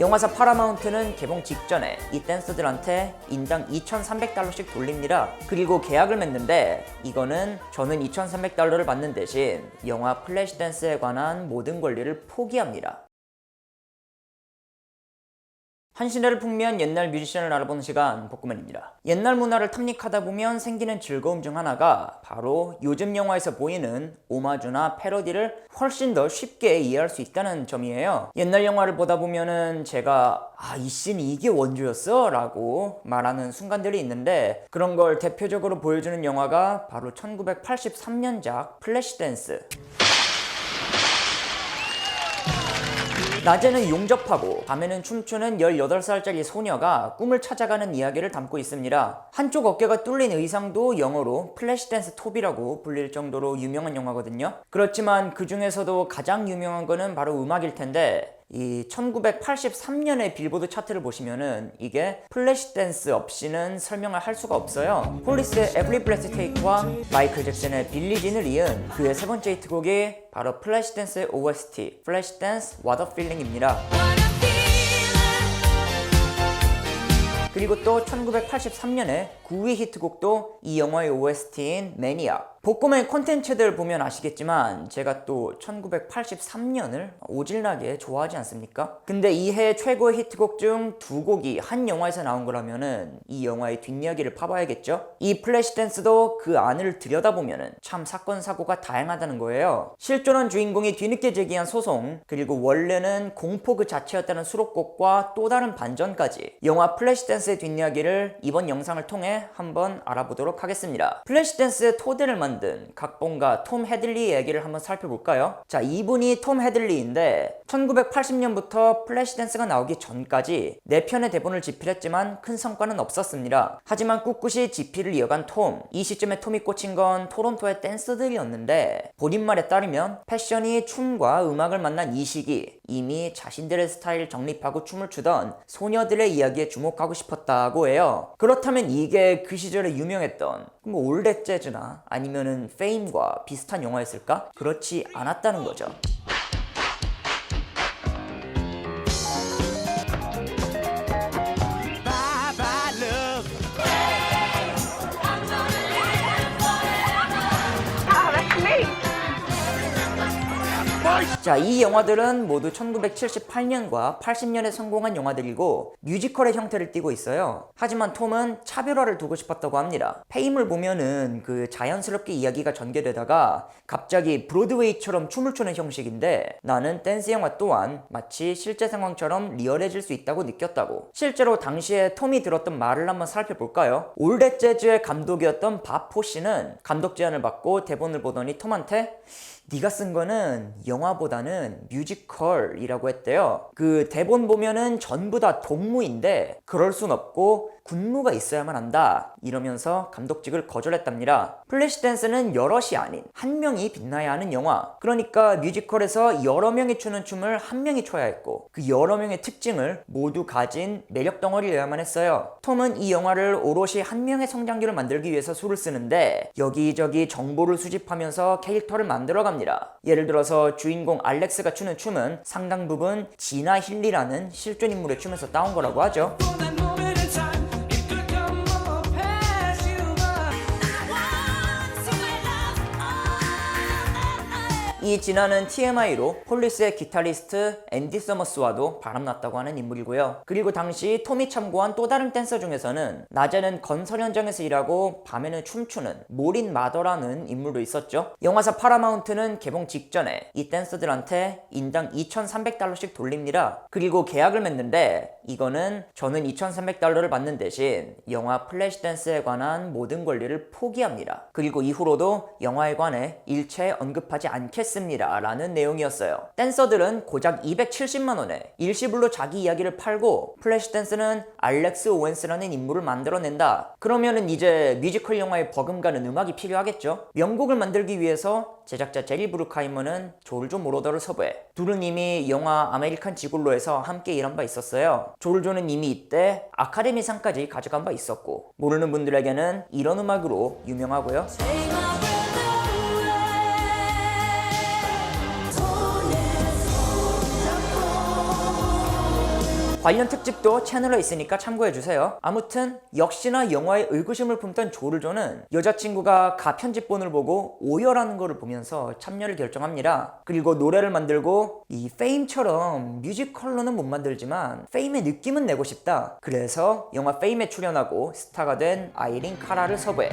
영화사 파라마운트는 개봉 직전에 이 댄서들한테 인당 2,300달러씩 돌립니다. 그리고 계약을 맺는데 이거는 저는 2,300달러를 받는 대신 영화 플래시 댄스에 관한 모든 권리를 포기합니다. 한 시대를 풍미한 옛날 뮤지션을 알아보는 시간 복구맨입니다. 옛날 문화를 탐닉하다 보면 생기는 즐거움 중 하나가 바로 요즘 영화에서 보이는 오마주나 패러디를 훨씬 더 쉽게 이해할 수 있다는 점이에요. 옛날 영화를 보다 보면은 제가 아, 이 씬이 이게 원조였어? 라고 말하는 순간들이 있는데 그런 걸 대표적으로 보여주는 영화가 바로 1983년작 플래시 댄스. 낮에는 용접하고 밤에는 춤추는 18살짜리 소녀가 꿈을 찾아가는 이야기를 담고 있습니다. 한쪽 어깨가 뚫린 의상도 영어로 플래시 댄스 톱이라고 불릴 정도로 유명한 영화거든요. 그렇지만 그 중에서도 가장 유명한 거는 바로 음악일 텐데 이 1983년의 빌보드 차트를 보시면은 이게 플래시 댄스 없이는 설명을 할 수가 없어요. 폴리스의 Every Breath Take와 마이클 잭슨의 빌리진을 이은 그의 세 번째 히트곡이 바로 플래시 댄스의 OST, 플래시 댄스 What a Feeling입니다. 그리고 또 1983년에 9위 히트곡도 이 영화의 OST인 매니아. 복고맨 콘텐츠들 보면 아시겠지만 제가 또 1983년을 오질나게 좋아하지 않습니까? 근데 이 해 최고의 히트곡 중 두 곡이 한 영화에서 나온 거라면은 이 영화의 뒷이야기를 파봐야겠죠? 이 플래시 댄스도 그 안을 들여다보면은 참 사건 사고가 다양하다는 거예요. 실존한 주인공이 뒤늦게 제기한 소송 그리고 원래는 공포 그 자체였다는 수록곡과 또 다른 반전까지 영화 플래시 댄스의 뒷이야기를 이번 영상을 통해 한번 알아보도록 하겠습니다. 플래시 댄스의 토대를 만든 각본가 톰 헤들리 얘기를 한번 살펴볼까요? 자, 이분이 톰 헤들리인데 1980년부터 플래시 댄스가 나오기 전까지 4편의 대본을 집필했지만 큰 성과는 없었습니다. 하지만 꿋꿋이 집필을 이어간 톰. 이 시점에 톰이 꽂힌 건 토론토의 댄서들이었는데 본인 말에 따르면 패션이 춤과 음악을 만난 이 시기 이미 자신들의 스타일 정립하고 춤을 추던 소녀들의 이야기에 주목하고 싶었다고 해요. 그렇다면 이게 그 시절에 유명했던 뭐 올댓 재즈나 아니면은 페임과 비슷한 영화였을까? 그렇지 않았다는 거죠. 자, 이 영화들은 모두 1978년과 80년에 성공한 영화들이고 뮤지컬의 형태를 띠고 있어요. 하지만 톰은 차별화를 두고 싶었다고 합니다. 페임을 보면은 그 자연스럽게 이야기가 전개되다가 갑자기 브로드웨이처럼 춤을 추는 형식인데 나는 댄스 영화 또한 마치 실제 상황처럼 리얼해질 수 있다고 느꼈다고. 실제로 당시에 톰이 들었던 말을 한번 살펴볼까요? 올댓 재즈의 감독이었던 바포 씨는 감독 제안을 받고 대본을 보더니 톰한테 네가 쓴 거는 영화보다는 뮤지컬이라고 했대요. 그 대본 보면은 전부 다 동무인데 그럴 순 없고 군무가 있어야만 한다. 이러면서 감독직을 거절했답니다. 플래시 댄스는 여럿이 아닌 한 명이 빛나야 하는 영화. 그러니까 뮤지컬에서 여러 명이 추는 춤을 한 명이 춰야 했고 그 여러 명의 특징을 모두 가진 매력 덩어리여야만 했어요. 톰은 이 영화를 오롯이 한 명의 성장기를 만들기 위해서 수를 쓰는데 여기저기 정보를 수집하면서 캐릭터를 만들어 갑니다. 예를 들어서 주인공 알렉스가 추는 춤은 상당 부분 지나 힐리라는 실존 인물의 춤에서 따온 거라고 하죠. 이 진화는 TMI로 폴리스의 기타리스트 앤디 서머스와도 바람났다고 하는 인물이고요. 그리고 당시 톰이 참고한 또 다른 댄서 중에서는 낮에는 건설 현장에서 일하고 밤에는 춤추는 모린 마더라는 인물도 있었죠. 영화사 파라마운트는 개봉 직전에 이 댄서들한테 인당 2,300달러씩 돌립니다. 그리고 계약을 맺는데 이거는 저는 2,300달러를 받는 대신 영화 플래시 댄스에 관한 모든 권리를 포기합니다. 그리고 이후로도 영화에 관해 일체 언급하지 않겠습니다. 라는 내용이었어요. 댄서들은 고작 270만원에 일시불로 자기 이야기를 팔고 플래시 댄스는 알렉스 오웬스라는 인물을 만들어낸다. 그러면은 이제 뮤지컬 영화에 버금가는 음악이 필요하겠죠? 명곡을 만들기 위해서 제작자 제리 브루카이머는 조르조 모로더를 섭외. 둘은 이미 영화 아메리칸 지골로에서 함께 일한 바 있었어요. 조르조는 이미 이때 아카데미상까지 가져간 바 있었고 모르는 분들에게는 이런 음악으로 유명하고요. 관련 특집도 채널에 있으니까 참고해주세요. 아무튼 역시나 영화에 의구심을 품던 조르조는 여자친구가 가 편집본을 보고 오열하는 것을 보면서 참여를 결정합니다. 그리고 노래를 만들고 이 페임처럼 뮤지컬로는 못 만들지만 페임의 느낌은 내고 싶다. 그래서 영화 페임에 출연하고 스타가 된 아이린 카라를 섭외.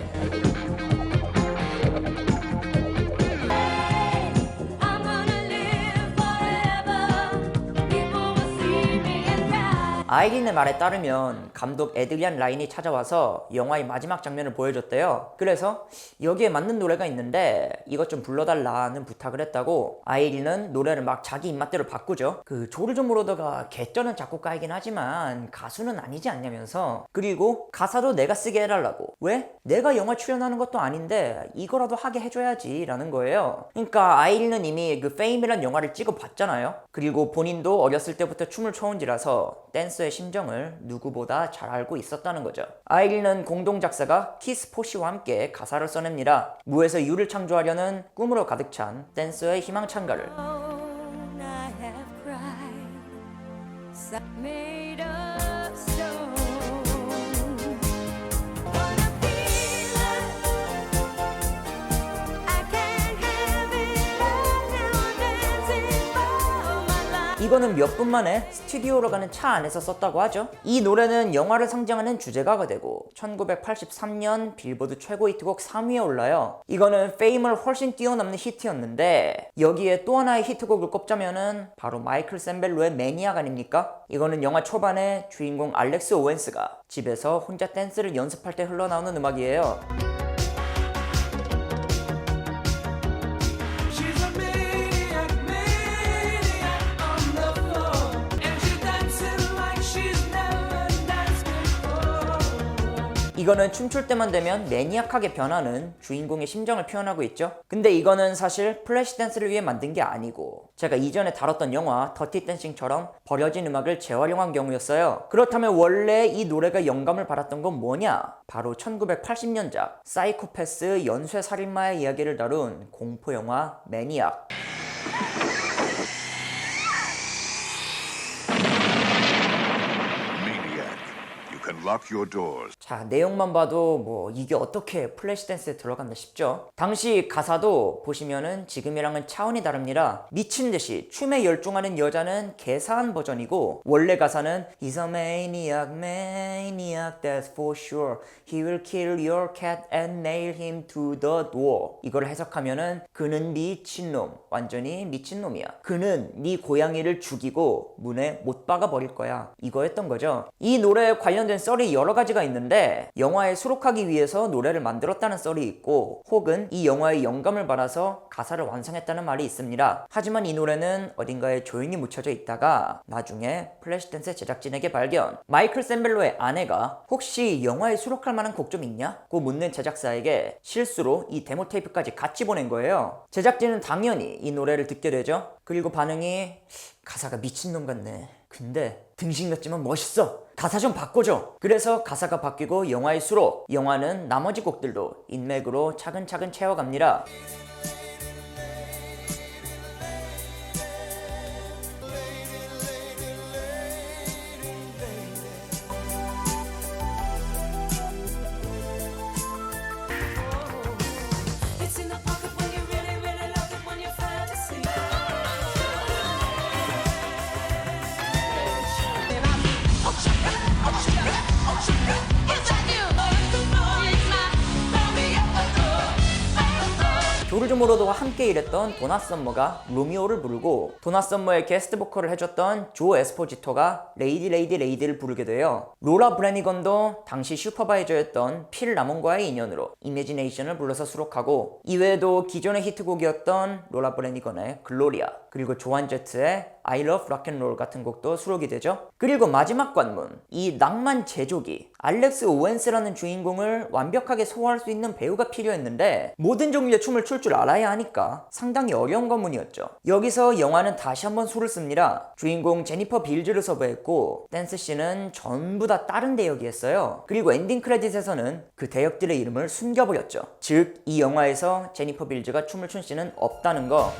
아이린의 말에 따르면 감독 에드리안 라인이 찾아와서 영화의 마지막 장면을 보여줬대요. 그래서 여기에 맞는 노래가 있는데 이것 좀 불러달라는 부탁을 했다고 아이린은 노래를 막 자기 입맛대로 바꾸죠. 그 조르조 모로더가 개쩌는 작곡가이긴 하지만 가수는 아니지 않냐면서 그리고 가사도 내가 쓰게 해달라고 왜? 내가 영화 출연하는 것도 아닌데 이거라도 하게 해줘야지 라는 거예요. 그러니까 아이린은 이미 그 페임이란 영화를 찍어봤잖아요. 그리고 본인도 어렸을 때부터 춤을 춰온지라서 댄 서의 심정을 누구보다 잘 알고 있었다는 거죠. 아이린은 공동 작사가 키스 포시와 함께 가사를 써냅니다. 무에서 유를 창조하려는 꿈으로 가득 찬 댄서의 희망찬가를 Alone 이거는 몇 분 만에 스튜디오로 가는 차 안에서 썼다고 하죠. 이 노래는 영화를 상징하는 주제가가 되고 1983년 빌보드 최고 히트곡 3위에 올라요. 이거는 페임을 훨씬 뛰어넘는 히트였는데 여기에 또 하나의 히트곡을 꼽자면은 바로 마이클 샌벨로의 매니악 아닙니까? 이거는 영화 초반에 주인공 알렉스 오웬스가 집에서 혼자 댄스를 연습할 때 흘러나오는 음악이에요. 이거는 춤출 때만 되면 매니악하게 변하는 주인공의 심정을 표현하고 있죠. 근데 이거는 사실 플래시 댄스를 위해 만든 게 아니고 제가 이전에 다뤘던 영화 더티 댄싱처럼 버려진 음악을 재활용한 경우였어요. 그렇다면 원래 이 노래가 영감을 받았던 건 뭐냐? 바로 1980년작 사이코패스 연쇄 살인마의 이야기를 다룬 공포 영화 매니악. Lock your doors. 자, 내용만 봐도 뭐 이게 어떻게 플래시 댄스에 들어갔나 싶죠? 당시 가사도 보시면은 지금이랑은 차원이 다릅니다. 미친 듯이 춤에 열중하는 여자는 개사한 버전이고 원래 가사는 He's a maniac, maniac, that's for sure. He will kill your cat and nail him to the door. 이걸 해석하면은 그는 미친놈, 완전히 미친놈이야. 그는 네 고양이를 죽이고 문에 못 박아 버릴 거야. 이거였던 거죠. 이 노래에 관련된 썰이 여러 가지가 있는데 영화에 수록하기 위해서 노래를 만들었다는 썰이 있고 혹은 이 영화의 영감을 받아서 가사를 완성했다는 말이 있습니다. 하지만 이 노래는 어딘가에 조용히 묻혀져 있다가 나중에 플래시댄스 제작진에게 발견. 마이클 샌벨로의 아내가 혹시 영화에 수록할 만한 곡 좀 있냐? 고 묻는 제작사에게 실수로 이 데모 테이프까지 같이 보낸 거예요. 제작진은 당연히 이 노래를 듣게 되죠. 그리고 반응이 가사가 미친놈 같네. 근데 등신 같지만 멋있어. 가사 좀 바꿔줘. 그래서 가사가 바뀌고 영화의 수록, 영화는 나머지 곡들도 인맥으로 차근차근 채워갑니다. 조르주 모로도와 함께 일했던 도나 썸머가 로미오를 부르고 도나 썸머의 게스트 보컬을 해줬던 조 에스포지토가 레이디 레이디 레이디를 부르게 돼요. 로라 브래니건도 당시 슈퍼바이저였던 필 라몬과의 인연으로 이미지네이션을 불러서 수록하고 이외에도 기존의 히트곡이었던 로라 브래니건의 글로리아 그리고 조한 제트의 I Love Rock and Roll 같은 곡도 수록이 되죠. 그리고 마지막 관문 이 낭만 제조기 알렉스 오웬스라는 주인공을 완벽하게 소화할 수 있는 배우가 필요했는데 모든 종류의 춤을 출 줄 알아야 하니까 상당히 어려운 관문이었죠. 여기서 영화는 다시 한번 수를 씁니다. 주인공 제니퍼 빌즈를 섭외했고 댄스 씬은 전부 다 다른 대역이었어요. 그리고 엔딩 크레딧에서는 그 대역들의 이름을 숨겨버렸죠. 즉 이 영화에서 제니퍼 빌즈가 춤을 춘 씬은 없다는 거.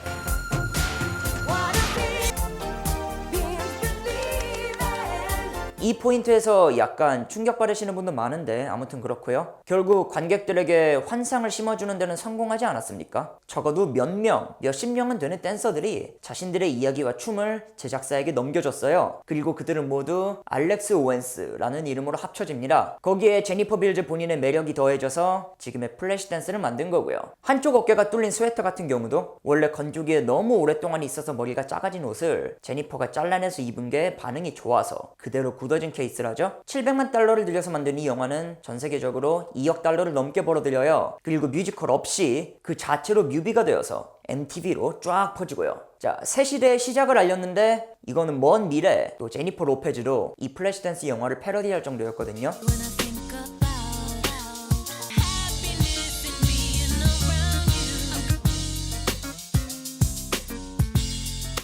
이 포인트에서 약간 충격받으시는 분도 많은데 아무튼 그렇고요. 결국 관객들에게 환상을 심어주는 데는 성공하지 않았습니까? 적어도 몇 명, 몇십 명은 되는 댄서들이 자신들의 이야기와 춤을 제작사에게 넘겨줬어요. 그리고 그들은 모두 알렉스 오웬스라는 이름으로 합쳐집니다. 거기에 제니퍼 빌즈 본인의 매력이 더해져서 지금의 플래시 댄스를 만든 거고요. 한쪽 어깨가 뚫린 스웨터 같은 경우도 원래 건조기에 너무 오랫동안 있어서 머리가 작아진 옷을 제니퍼가 잘라내서 입은 게 반응이 좋아서 그대로 굳어 진 케이스라죠. 700만 달러를 들여서 만든 이 영화는 전 세계적으로 2억 달러를 넘게 벌어들여요. 그리고 뮤지컬 없이 그 자체로 뮤비가 되어서 MTV로 쫙 퍼지고요. 자, 새 시대의 시작을 알렸는데 이거는 먼 미래 또 제니퍼 로페즈도 이 플래시 댄스 영화를 패러디할 정도였거든요.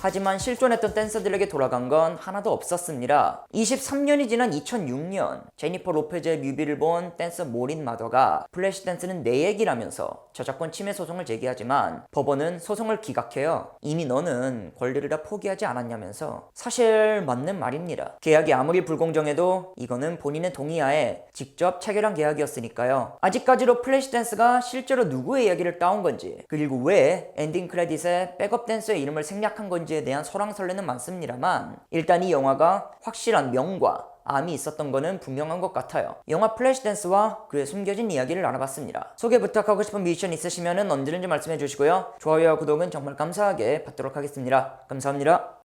하지만 실존했던 댄서들에게 돌아간 건 하나도 없었습니다. 23년이 지난 2006년 제니퍼 로페즈의 뮤비를 본 댄서 모린 마더가 플래시 댄스는 내 얘기라면서 저작권 침해 소송을 제기하지만 법원은 소송을 기각해요. 이미 너는 권리를 다 포기하지 않았냐면서 사실 맞는 말입니다. 계약이 아무리 불공정해도 이거는 본인의 동의하에 직접 체결한 계약이었으니까요. 아직까지도 플래시 댄스가 실제로 누구의 이야기를 따온 건지 그리고 왜 엔딩 크레딧에 백업 댄서의 이름을 생략한 건지 에 대한 설왕설래는 많습니다만 일단 이 영화가 확실한 명과 암이 있었던 거는 분명한 것 같아요. 영화 플래시 댄스와 그의 숨겨진 이야기를 알아봤습니다. 소개 부탁하고 싶은 미션 있으시면 언제든지 말씀해 주시고요. 좋아요와 구독은 정말 감사하게 받도록 하겠습니다. 감사합니다.